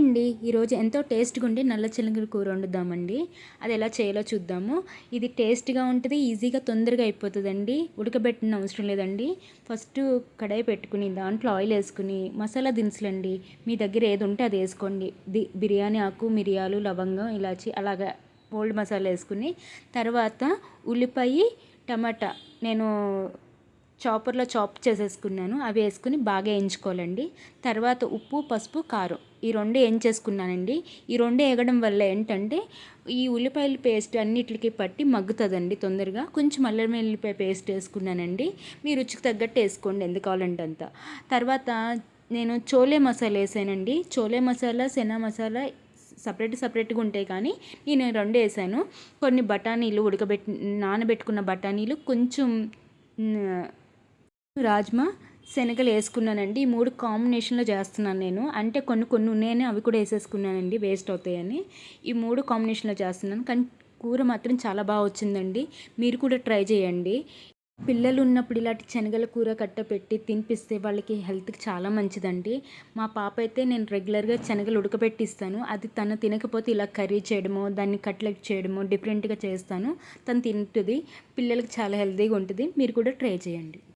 అండి ఈరోజు ఎంతో టేస్ట్గా ఉండే నల్ల చిలుకల కూర వండుదామండి. అది ఎలా చేయాలో చూద్దాము. ఇది టేస్ట్గా ఉంటుంది ఈజీగా తొందరగా అయిపోతుందండి. ఉడకబెట్టిన అవసరం లేదండి. ఫస్ట్ కడాయి పెట్టుకుని దాంట్లో ఆయిల్ వేసుకుని మసాలా దినుసులండి. మీ దగ్గర ఏది ఉంటే అది వేసుకోండి. ది బిర్యానీ ఆకు మిరియాలు లవంగం ఇలాచి అలాగా ఓల్డ్ మసాలా వేసుకుని తర్వాత ఉల్లిపాయ టమాటా. నేను చాపర్లో చాప్ చేసేసుకున్నాను. అవి వేసుకుని బాగా వేయించుకోవాలండి. తర్వాత ఉప్పు పసుపు కారం. ఈ రెండు వేయించేసుకున్నానండి. ఈ రెండు వేయడం వల్ల ఏంటంటే ఈ ఉల్లిపాయల పేస్ట్ అన్నిటికి పట్టి మగ్గుతుందండి తొందరగా. కొంచెం అల్లం ఉల్లిపాయ పేస్ట్ వేసుకున్నానండి. మీ రుచికి తగ్గట్టు వేసుకోండి ఎందుకు కావాలంటే అంత. తర్వాత నేను చోలే మసాలా వేసానండి. చోలే మసాలా సెనా మసాలా సపరేట్ సపరేట్గా ఉంటాయి కానీ నేను రెండు వేసాను. కొన్ని బఠానీలు ఉడకబెట్టి నానబెట్టుకున్న బఠానీలు కొంచెం రాజ్మా శనగలు వేసుకున్నానండి. ఈ మూడు కాంబినేషన్లో చేస్తున్నాను నేను. అంటే కొన్ని కొన్ని ఉన్నాయని అవి కూడా వేసేసుకున్నానండి వేస్ట్ అవుతాయని. ఈ మూడు కాంబినేషన్లో చేస్తున్నాను. కానీ కూర మాత్రం చాలా బాగా వచ్చిందండి. మీరు కూడా ట్రై చేయండి. పిల్లలు ఉన్నప్పుడు ఇలాంటి శనగల కూర కట్ట పెట్టి తినిపిస్తే వాళ్ళకి హెల్త్కి చాలా మంచిదండి. మా పాప అయితే నేను రెగ్యులర్గా శనగలు ఉడకబెట్టిస్తాను. అది తను తినకపోతే ఇలా కర్రీ చేయడమో దాన్ని కట్లెట్ చేయడమో డిఫరెంట్గా చేస్తాను. తను తింటుంది. పిల్లలకి చాలా హెల్తీగా ఉంటుంది. మీరు కూడా ట్రై చేయండి.